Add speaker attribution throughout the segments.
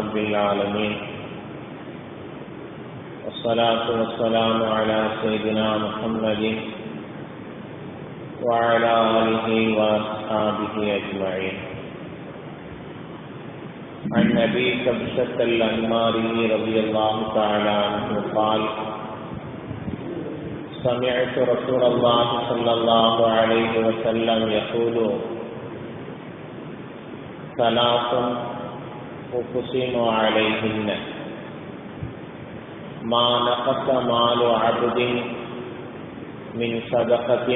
Speaker 1: رب العالمين. والصلاة والسلام على سيدنا محمد وعلى آله وأصحابه أجمعين. عن أبي كبشة الأنماري رضي الله تعالى عنه قال سمعت رسول الله صلى الله عليه وسلم يقول ثلاث أقسم عليهن ما نقص مال عبد من صدقة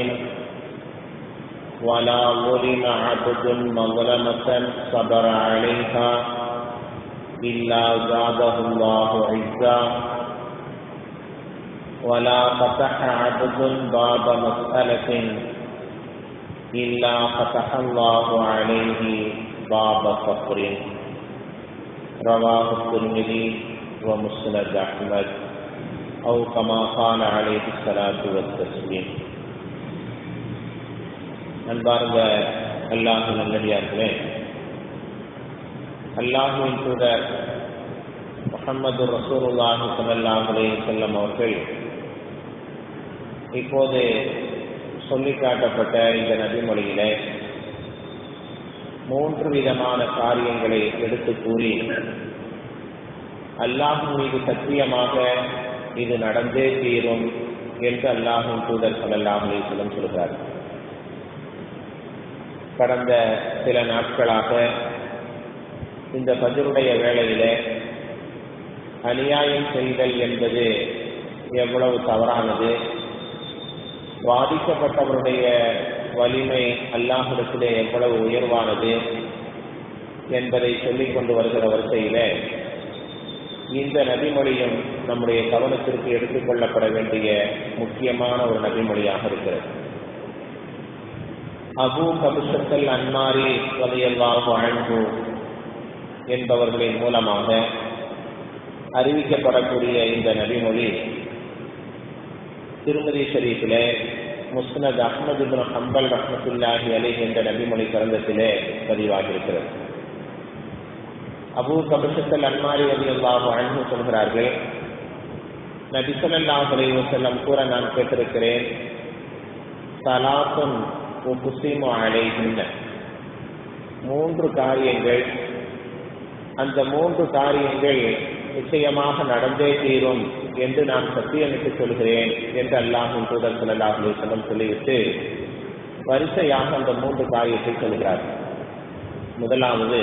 Speaker 1: ولا ظلم عبد مظلمة صبر عليها إلا زاده الله عزا. ولا فتح عبد باب مسألة إلا فتح الله عليه باب فقر. رواه الترمذي ومسند أحمد أو كما قال عليه الصلاة والتسليم அன்பார்ந்த அல்லாஹ் நல்லடியார்களே அல்லாஹுவின் தூதர் முகமது ரசூலுல்லாஹி ஸல்லல்லாஹு அலைஹி வஸல்லம் அவர்கள் இப்போது சொல்லி காட்டப்பட்ட இந்த நபிமொழியிலே மூன்று விதமான காரியங்களை எடுத்து கூறி அல்லாஹ் மீது சத்தியமாக இது நடந்தே தீரும் என்று அல்லாஹும் தூதர் ஸல்லல்லாஹு அலைஹி சொல்கிறார் கடந்த சில நாட்களாக இந்த பஜருடைய வேளையில அநியாயம் செய்தல் என்பது எவ்வளவு தவறானது? பாதிக்கப்பட்டவருடைய வலிமை அல்லாஹிடத்திலே எவ்வளவு உயர்வானது என்பதை சொல்லிக் கொண்டு வருகிற வரிசையில இந்த நபிமொழியும் நம்முடைய கவனத்திற்கு எடுத்துக்கொள்ளப்பட வேண்டிய முக்கியமான ஒரு நபிமொழியாக இருக்கிறது. அபு கபிஷத்தல் அன்மாரி வதையல்லாஹு அழகு என்பவர்களின் மூலமாக அறிவிக்கப்படக்கூடிய இந்த நபிமொழி திருமதி ஷரீஃபிலே முஸ்னத் அஹமது இப்னு ஹம்பல் ரஹ்மத்துல்லாஹி அலி என்ற நபிமொழி கிரந்தத்திலே பதிவாகியிருக்கிறது அபு கபிஷத்தல் அன்மாரி அல்லாஹு அன்பு சொல்கிறார்கள் நபிசல்லாஹ் அலி வசல்லம் கூற நான் கேட்டிருக்கிறேன் சலாத்தும் உகுசிமு அலைகின்ற மூன்று காரியங்கள் அந்த மூன்று காரியங்கள் நிச்சயமாக நடந்தே தீரும். என்று நான் சத்தியமிட்டு சொல்கிறேன் என்று அல்லாஹின் தூதர் சல்லாஹ் அலிசல்லம் சொல்லிவிட்டு வரிசையாக அந்த மூன்று காரியத்தை சொல்கிறார். முதலாவது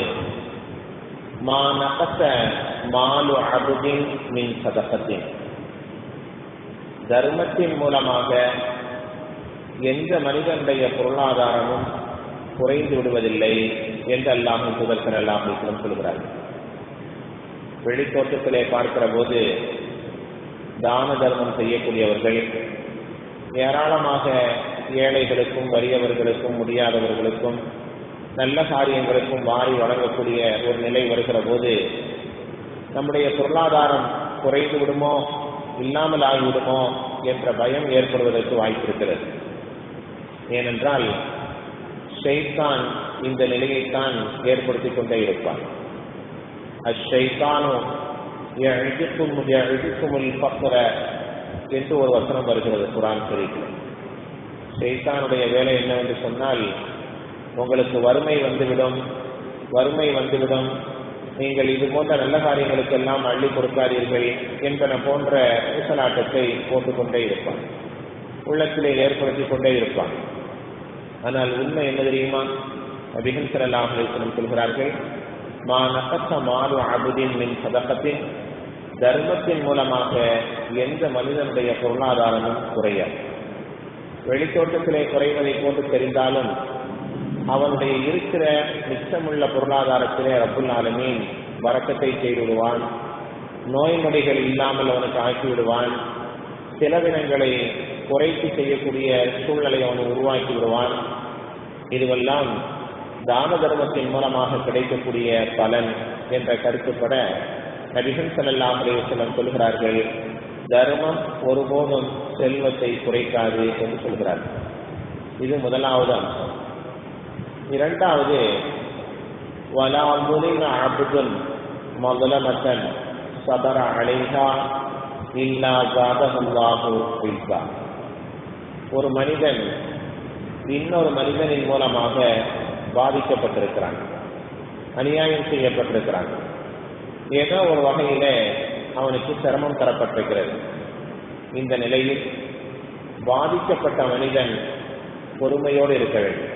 Speaker 1: மா நகச மாலு அபுதின் மின் சதகத்தின். தர்மத்தின் மூலமாக எந்த மனிதனுடைய பொருளாதாரமும் குறைந்து விடுவதில்லை என்று அல்லாஹும் புதற்கர் அல்லாஹும் சொல்கிறார். வெளித்தோட்டத்திலே பார்க்கிற போது தான தர்மம் செய்யக்கூடியவர்கள் ஏராளமாக ஏழைகளுக்கும் வறியவர்களுக்கும் முடியாதவர்களுக்கும் நல்ல காரியங்களுக்கும் வாரி வழங்கக்கூடிய ஒரு நிலை வருகிற போது நம்முடைய பொருளாதாரம் குறைந்து விடுமோ இல்லாமல் ஆகிவிடுமோ என்ற பயம் ஏற்படுவதற்கு வாய்ப்பிருக்கிறது. ஏனென்றால் ஷெய்தான் இந்த நிலையைத்தான் ஏற்படுத்திக் கொண்டே இருப்பான் அஷைத்தானோ என்று ஒரு வசனம் வருகிறது குரான் ஷரீஃபில் ஷைத்தானுடைய வேலை என்னவென்று சொன்னால் உங்களுக்கு வறுமை வந்துவிடும் வறுமை வந்துவிடும். நீங்கள் இது போன்ற நல்ல காரியங்களுக்கெல்லாம் அள்ளி கொடுக்காதீர்கள் என்பன போன்ற ஊசலாட்டத்தை போட்டுக்கொண்டே இருப்பான். உள்ளத்திலே ஏற்படுத்தி கொண்டே இருப்பான். ஆனால் உண்மை என்ன தெரியுமா? அபிகன் சலாஹம் சொல்கிறார்கள் மா நகத்த மாறு அபுதின் மின் சதகத்தின் தர்மத்தின் மூலமாக எந்த மனிதனுடைய பொருளாதாரமும் குறையாது. வெளித்தோட்டத்திலே குறைவதை போன்று தெரிந்தாலும் அவனுடைய இருக்கிற மிச்சமுள்ள பொருளாதாரத்திலே ரப்புல் ஆலமீன் வரக்கத்தை செய்துவிடுவான் நோய் நொடிகள் இல்லாமல் அவனுக்கு ஆக்கிவிடுவான் செலவினங்களை குறைத்து செய்யக்கூடிய சூழ்நிலை அவனை உருவாக்கி விடுவான். இதுவெல்லாம் தான தர்மத்தின் மூலமாக கிடைக்கக்கூடிய பலன் என்ற கருத்துப்பட நபிகள் சல்லாஹ் செல்லம் சொல்கிறார்கள் தர்மம் ஒருபோதும் செல்வத்தை குறைக்காது என்று சொல்கிறார்கள். இது முதலாவது அம்சம். இரண்டாவது வலா முனின அபுதன் மகன் சபர அழைகா இல்லா ஜாதகுல்லாஹு ஒரு மனிதன் இன்னொரு மனிதனின் மூலமாக பாதிக்கப்பட்டிருக்கிறான் அநியாயம் செய்யப்பட்டிருக்கிறான் ஏதோ ஒரு வகையில அவனுக்கு சிரமம் தரப்பட்டிருக்கிறது. இந்த நிலையில் பாதிக்கப்பட்ட மனிதன் பொறுமையோடு இருக்க வேண்டும்.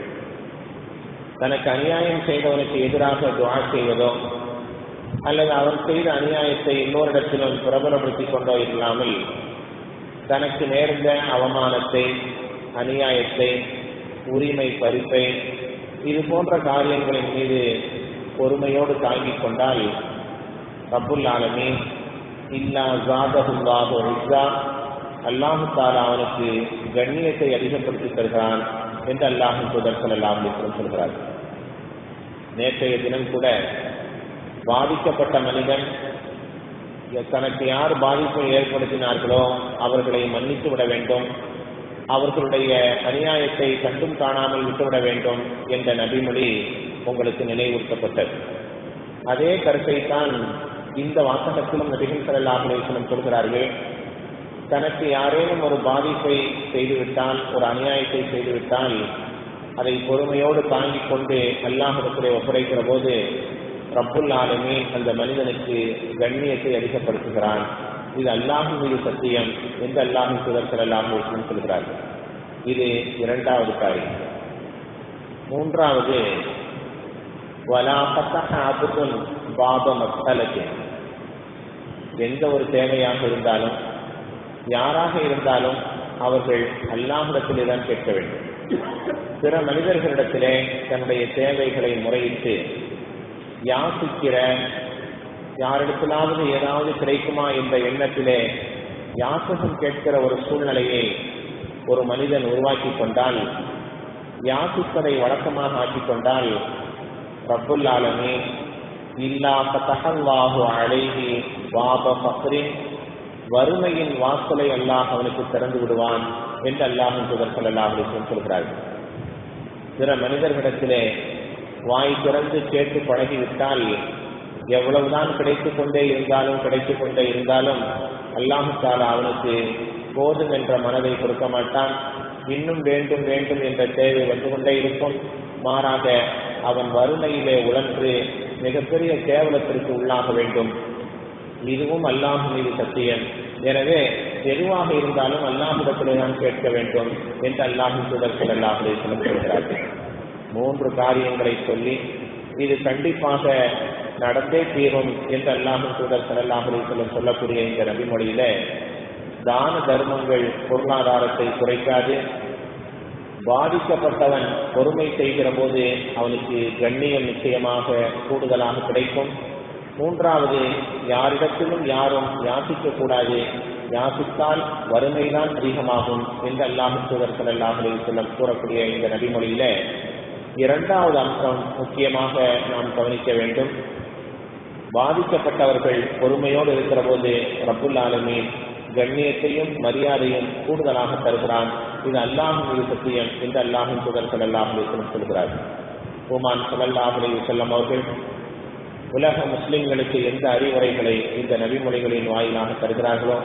Speaker 1: தனக்கு அநியாயம் செய்தவனுக்கு எதிராக துவா செய்வதோ அல்லது அவன் செய்த அநியாயத்தை இன்னொரிடத்திலும் பிரபலப்படுத்திக் கொண்டோ இல்லாமல் தனக்கு நேர்ந்த அவமானத்தை அநியாயத்தை உரிமை பறிப்பை இது போன்ற காரியங்களின் மீது பொறுமையோடு தாங்கிக் கொண்டால் ரப்புல் ஆலமே இல்லா ஜாதகுல்லாஹு இஸ்ஸா அல்லாஹு தாலா அவனுக்கு கண்ணியத்தை அதிகப்படுத்தி தருகிறான் என்று அல்லாஹு சுதர்சன் அல்லாஹ் சொல்கிறார். நேற்றைய தினம் கூட பாதிக்கப்பட்ட மனிதன் தனக்கு யார் பாதிப்பை ஏற்படுத்தினார்களோ அவர்களை மன்னித்து விட வேண்டும். அவர்களுடைய அநியாயத்தை கண்டும் காணாமல் விட்டுவிட வேண்டும் என்ற நபிமொழி உங்களுக்கு நினைவூட்டப்பட்டது அதே கருத்தை தான் இந்த வாசகத்திலும் நபிகள் ஸல்லல்லாஹு அலைஹி சொல்கிறார்கள். தனக்கு யாரேனும் ஒரு பாதிப்பை செய்துவிட்டால் ஒரு அநியாயத்தை செய்துவிட்டால் அதை பொறுமையோடு தாங்கிக் கொண்டு அல்லாஹிடத்திலே ஒப்படைக்கிற போது ரப்புல் ஆலமி அந்த மனிதனுக்கு கண்ணியத்தை அதிகப்படுத்துகிறான். இது அல்லாஹின் சத்தியம் என்று அல்லாஹின் சுதர்சல் அல்லாஹ் சொல்கிறார்கள். இது இரண்டாவது காரியம். மூன்றாவது வலாபத்தன் பாப மக்களுக்கு எந்த ஒரு தேவையாக இருந்தாலும் யாராக இருந்தாலும் அவர்கள் அல்லாஹிடத்திலே தான் கேட்க வேண்டும். பிற மனிதர்களிடத்திலே தன்னுடைய தேவைகளை முறையிட்டு யாசிக்கிற யாரிடத்திலாவது ஏதாவது கிடைக்குமா என்ற எண்ணத்திலே யாசகம் கேட்கிற ஒரு சூழ்நிலையை ஒரு மனிதன் உருவாக்கி கொண்டால் யாசிப்பதை வழக்கமாக ஆக்கிக் கொண்டால் ரப்புல் ஆலமி இல்லா வாப பக்ரின் வறுமையின் வாசலை அல்லாஹ் அவனுக்கு திறந்து விடுவான் என்று அல்லாஹும் சுதர்சல் அல்லாஹ் சொல்கிறார்கள் பிற மனிதர்களிடத்திலே வாய் திறந்து கேட்டு பழகிவிட்டால் எவ்வளவுதான் கிடைத்துக் கொண்டே இருந்தாலும் கிடைத்துக் கொண்டே இருந்தாலும் அல்லாஹு தாலா அவனுக்கு போதும் என்ற மனதை கொடுக்க மாட்டான். இன்னும் வேண்டும் வேண்டும் என்ற தேவை வந்து கொண்டே இருக்கும். மாறாக அவன் வறுமையிலே உழன்று மிகப்பெரிய கேவலத்திற்கு உள்ளாக வேண்டும். இதுவும் அல்லாஹ் மீது சத்தியம். எனவே எதுவாக இருந்தாலும் அல்லாஹிடத்திலே தான் கேட்க வேண்டும் என்று அல்லாஹின் சுடர்கள் அல்லாஹுடைய சொல்கிறார்கள். மூன்று காரியங்களை சொல்லி இது கண்டிப்பாக நடந்தே தீரும் என்று அல்லாமல் தூதர் சல்லாஹுலே செல்லும் சொல்லக்கூடிய இந்த நபிமொழியில தான தர்மங்கள் பொருளாதாரத்தை குறைக்காது. பாதிக்கப்பட்டவன் பொறுமை செய்கிற போது அவனுக்கு கண்ணியம் நிச்சயமாக கூடுதலாக கிடைக்கும். மூன்றாவது யாரிடத்திலும் யாரும் யாசிக்க கூடாது யாசித்தால் வறுமைதான் அதிகமாகும் என்று அல்லாமத்தூதர் தூதர் செல்லம் கூறக்கூடிய இந்த நபிமொழியில இரண்டாவது அம்சம் முக்கியமாக நாம் கவனிக்க வேண்டும். பாதிக்கப்பட்டவர்கள் பொறுமையோடு இருக்கிற போது ரப்புல்லாலுமே கண்ணியத்தையும் மரியாதையும் கூடுதலாக தருகிறான். இது அல்லாஹுடைய சத்தியம். இந்த அல்லாஹும் புதர்கள் அல்லாஹுடைய சொல்கிறார். ஓமான் சலல்லாஹுடைய செல்லம் அவர்கள் உலக முஸ்லிம்களுக்கு எந்த அறிவுரைகளை இந்த நபிமொழிகளின் வாயிலாக தருகிறார்களோ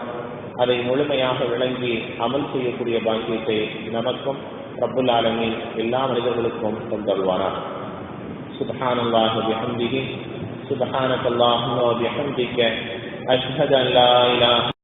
Speaker 1: அதை முழுமையாக விளங்கி அமல் செய்யக்கூடிய பாக்கியத்தை நமக்கும் ரப்புல் ஆலமின் எல்லா மனிதர்களுக்கும் தந்தருவாரார் சுபஹானல்லாஹு பிஹம்திஹி سبحانك اللهم وبحمدك أشهد أن لا إله